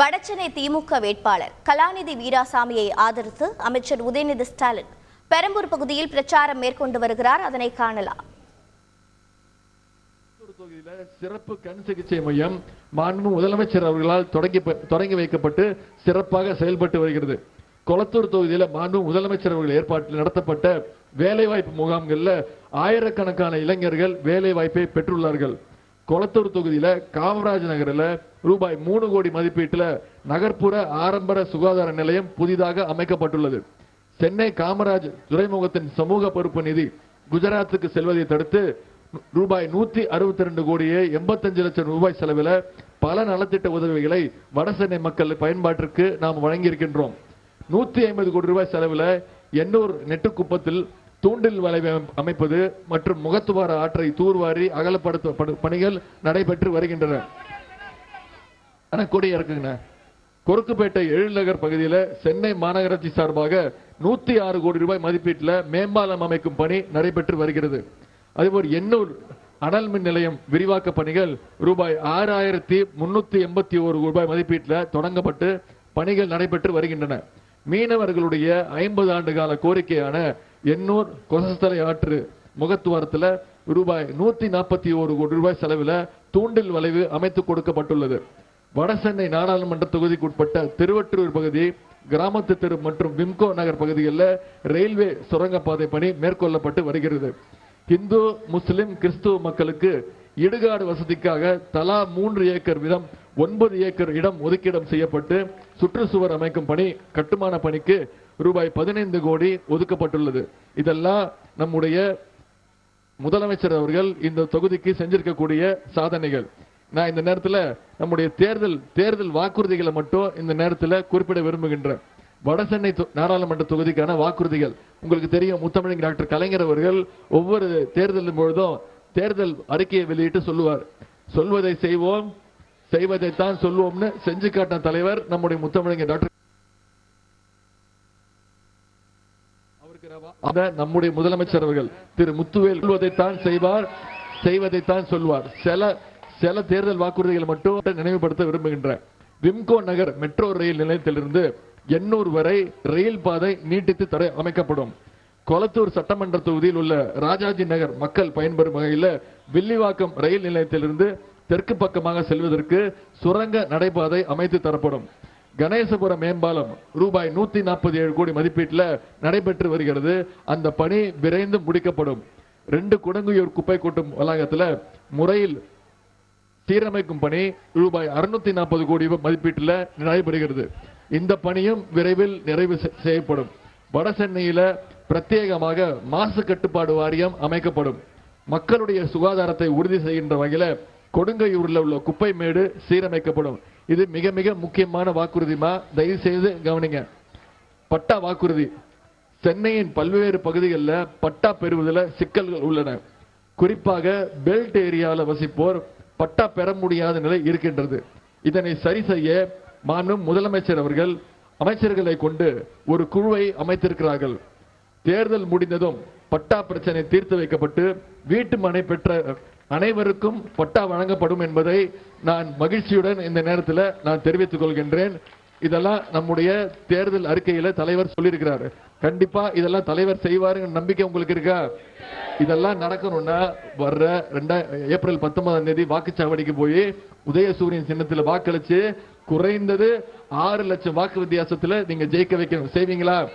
வடசென்னை திமுக வேட்பாளர் கலாநிதி வீராசாமியை ஆதரித்து அமைச்சர் உதயநிதி ஸ்டாலின் பெரம்பூர் பகுதியில் பிரச்சாரம் மேற்கொண்டு வருகிறார். அதனை காணலாம். திருப்பத்தூர் தொகுதியில சிறப்பு கண் சிகிச்சை மையம் மாண்பு முதலமைச்சர் அவர்களால் தொடங்கி தொடங்கி வைக்கப்பட்டு சிறப்பாக செயல்பட்டு வருகிறது. கொளத்தூர் தொகுதியில மாண்பு முதலமைச்சர் அவர்கள் ஏற்பாட்டில் நடத்தப்பட்ட வேலைவாய்ப்பு முகாம்கள்ல ஆயிரக்கணக்கான இளைஞர்கள் வேலைவாய்ப்பை பெற்றுள்ளார்கள். கொளத்தூர் தொகுதியில காமராஜ் நகரில் ரூபாய் மூணு கோடி மதிப்பீட்டில் நகர்ப்புற ஆரம்பர சுகாதார நிலையம் புதிதாக அமைக்கப்பட்டுள்ளது. சென்னை காமராஜ் துறைமுகத்தின் சமூக பொறுப்பு நிதி குஜராத்துக்கு செல்வதை தடுத்து ரூபாய் நூத்தி அறுபத்தி ரெண்டு கோடியே எண்பத்தஞ்சு லட்சம் ரூபாய் செலவில் பல நலத்திட்ட உதவிகளை வடசென்னை மக்கள் பயன்பாட்டிற்கு நாம் வழங்கியிருக்கின்றோம். நூத்தி ஐம்பது கோடி ரூபாய் செலவில் எண்ணூர் நெட்டுக்குப்பத்தில் தூண்டில் வளைவை அமைப்பது மற்றும் முகத்துவார ஆற்றை தூர்வாரி அகலப்படுத்த பணிகள் நடைபெற்று வருகின்றன. ஆனால் கொடி இறக்குங்கண்ணா. குறுக்குப்பேட்டை எழில்நகர் பகுதியில் சென்னை மாநகராட்சி சார்பாக நூத்தி ஆறு கோடி ரூபாய் மதிப்பீட்டில் மேம்பாலம் அமைக்கும் பணி நடைபெற்று வருகிறது. அதேபோல் எண்ணூர் அனல் மின் நிலையம் விரிவாக்க பணிகள் ரூபாய் ஆறாயிரத்தி முன்னூத்தி எண்பத்தி ஒரு ரூபாய் மதிப்பீட்டில் தொடங்கப்பட்டு பணிகள் நடைபெற்று வருகின்றன. மீனவர்களுடைய ஐம்பது ஆண்டு கால கோரிக்கையான எண்ணூர் கொசஸ்தலை ஆற்று முகத்துவாரத்தில் ரூபாய் நூத்தி நாற்பத்தி ஒரு கோடி ரூபாய் செலவில் தூண்டில் வளைவு அமைத்து கொடுக்கப்பட்டுள்ளது. வடசென்னை நாடாளுமன்ற தொகுதிக்கு உட்பட்ட திருவற்றூர் பகுதி கிராமத்து தெரு மற்றும் விம்கோ நகர் பகுதிகளில் ரயில்வே சுரங்கப்பாதை பணி மேற்கொள்ளப்பட்டு வருகிறது. இந்து முஸ்லிம் கிறிஸ்துவ மக்களுக்கு இடுகாடு வசதிக்காக தலா மூன்று ஏக்கர் வீதம் ஒன்பது ஏக்கர் இடம் ஒதுக்கீடம் செய்யப்பட்டு சுற்றுச்சுவர் அமைக்கும் பணி கட்டுமான பணிக்கு ரூபாய் பதினைந்து கோடி ஒதுக்கப்பட்டுள்ளது. இதெல்லாம் நம்முடைய முதலமைச்சர் அவர்கள் இந்த தொகுதிக்கு செஞ்சிருக்கக்கூடிய சாதனைகள். நான் இந்த நேரத்தில் நம்முடைய தேர்தல் தேர்தல் வாக்குறுதிகளை மட்டும் இந்த நேரத்தில் குறிப்பிட விரும்புகின்றேன். வடசென்னை நாடாளுமன்ற தொகுதிக்கான வாக்குறுதிகள். உங்களுக்கு தெரியும் முத்தமிழங்க டாக்டர் கலைஞர் அவர்கள் ஒவ்வொரு தேர்தலின் பொழுதும் தேர்தல் அறிக்கையை வெளியிட்டு சொல்லுவார். சொல்வதை செய்வோம் செய்வதைத்தான் சொல்வோம்னு செஞ்சு காட்டின தலைவர் நம்முடைய முத்தமிழங்க டாக்டர் அவருக்கு நம்முடைய முதலமைச்சர் அவர்கள். திரு முத்துவேல் சொல்வதைத்தான் செய்வார் செய்வதைத்தான் சொல்வார் சில சில தேர்தல் வாக்குறுதிகளை மட்டும் நினைவுபடுத்த விரும்புகின்றேன். விம்கோ நகர் மெட்ரோ ரயில் நிலையத்திலிருந்து எண்ணூர் வரை ரயில் பாதை நீட்டித்து தர அமைக்கப்படும். கொளத்தூர் சட்டமன்ற தொகுதியில் உள்ள ராஜாஜி நகர் மக்கள் பயன்பெறும் வகையில் வில்லிவாக்கம் ரயில் நிலையத்திலிருந்து தெற்கு பக்கமாக செல்வதற்கு சுரங்க நடைபாதை அமைத்து தரப்படும். கணேசபுரம் மேம்பாலம் ரூபாய் நூத்தி நாற்பத்தி ஏழு கோடி மதிப்பீட்டில் நடைபெற்று வருகிறது. அந்த பணி விரைந்து முடிக்கப்படும். ரெண்டு குடங்குயூர் குப்பை கொட்டும் வளாகத்தில் முறையில் சீரமைக்கும் பணி ரூபாய் அறுநூத்தி நாற்பது கோடி மதிப்பீட்டில் நடைபெறுகிறது இந்த பணியும் விரைவில் நிறைவு செ- செய்யப்படும். வட சென்னையில பிரத்யேகமாக மாசு கட்டுப்பாடு வாரியம் அமைக்கப்படும். மக்களுடைய சுகாதாரத்தை உறுதி செய்கின்ற வகையில கொடுங்கையூரில் உள்ள குப்பை மேடு சீரமைக்கப்படும். இது மிக மிக முக்கியமான வாக்குறுதிமா? தயவு செய்து கவனிங்க. பட்டா வாக்குறுதி. சென்னையின் பல்வேறு பகுதிகளில் பட்டா பெறுவதில் சிக்கல்கள் உள்ளன. குறிப்பாக பெல்ட் ஏரியாவில் வசிப்போர் பட்டா பெற முடியாத நிலை இருக்கின்றது. இதனை சரி செய்ய மாண்பு முதலமைச்சர் அவர்கள் அமைச்சர்களை கொண்டு ஒரு குழுவை அமைத்திருக்கிறார்கள். தேர்தல் முடிந்ததும் பட்டா பிரச்சனை தீர்த்து வைக்கப்பட்டு வீட்டு மனை பெற்ற அனைவருக்கும் பட்டா வழங்கப்படும் என்பதை நான் மகிழ்ச்சியுடன் இந்த நேரத்தில் நான் தெரிவித்துக் கொள்கின்றேன். இதெல்லாம் நம்முடைய தேர்தல் அறிக்கையில தலைவர் சொல்லியிருக்கிறாரு. கண்டிப்பா இதெல்லாம் தலைவர் செய்வாருங்க நம்பிக்கை உங்களுக்கு இருக்கா? இதெல்லாம் நடக்கணும்னா வர்ற ரெண்டா ஏப்ரல் பத்தொன்பதாம் தேதி வாக்குச்சாவடிக்கு போய் உதயசூரியன் சின்னத்துல வாக்களிச்சு குறைந்தது ஆறு லட்சம் வாக்கு வித்தியாசத்துல நீங்க ஜெயிக்க வைக்கணும். செய்வீங்களா?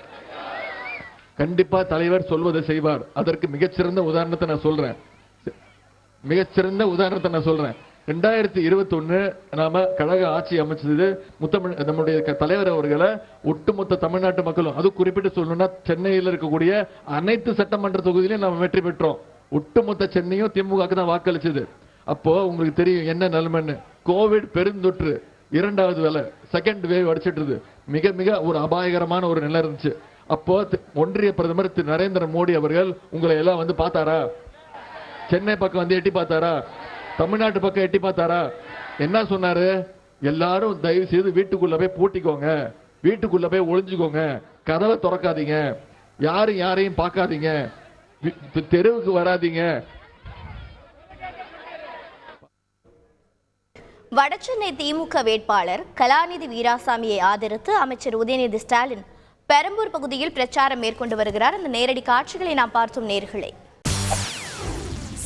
கண்டிப்பா தலைவர் சொல்வதை செய்வார். அதற்கு மிகச்சிறந்த உதாரணத்தை நான் சொல்றேன். மிகச்சிறந்த உதாரணத்தை நான் சொல்றேன். ரெண்டாயிரத்தி இருபத்தி நாம கழக ஆட்சி அமைச்சது முத்தமிழ் நம்முடைய தலைவர் அவர்களை ஒட்டுமொத்த தமிழ்நாட்டு மக்களும் அது குறிப்பிட்டு சொல்லணும்னா சென்னையில் இருக்கக்கூடிய அனைத்து சட்டமன்ற தொகுதியிலும் நாம வெற்றி பெற்றோம். ஒட்டுமொத்த சென்னையும் திமுக தான் வாக்களிச்சது. அப்போ உங்களுக்கு தெரியும் என்ன நிலைமைன்னு. கோவிட் பெருந்தொற்று இரண்டாவது வேலை செகண்ட் வேவ் அடிச்சிட்டு மிக மிக ஒரு அபாயகரமான ஒரு நிலை இருந்துச்சு. அப்போ ஒன்றிய பிரதமர் திரு நரேந்திர மோடி அவர்கள் உங்களை எல்லாம் வந்து பார்த்தாரா? சென்னை பக்கம் வந்து எட்டி பார்த்தாரா? தமிழ்நாட்டு பக்கம் எட்டி பார்த்தாரா? என்ன சொன்னாரு? எல்லாரும் தயவு செய்து வீட்டுக்குள்ள போய் பூட்டிக்கோங்க. வீட்டுக்குள்ள போய் ஒளிஞ்சுக்கோங்க. கதவை திறக்காதீங்க. யாரும் யாரையும் பார்க்காதீங்க. வி- தெருவுக்கு வராதீங்க. வடசென்னை திமுக வேட்பாளர் கலாநிதி வீராசாமியை ஆதரித்து அமைச்சர் உதயநிதி ஸ்டாலின் பெரம்பூர் பகுதியில் பிரச்சாரம் மேற்கொண்டு வருகிறார். அந்த நேரடி காட்சிகளை நாம் பார்த்தோம் நேர்களை.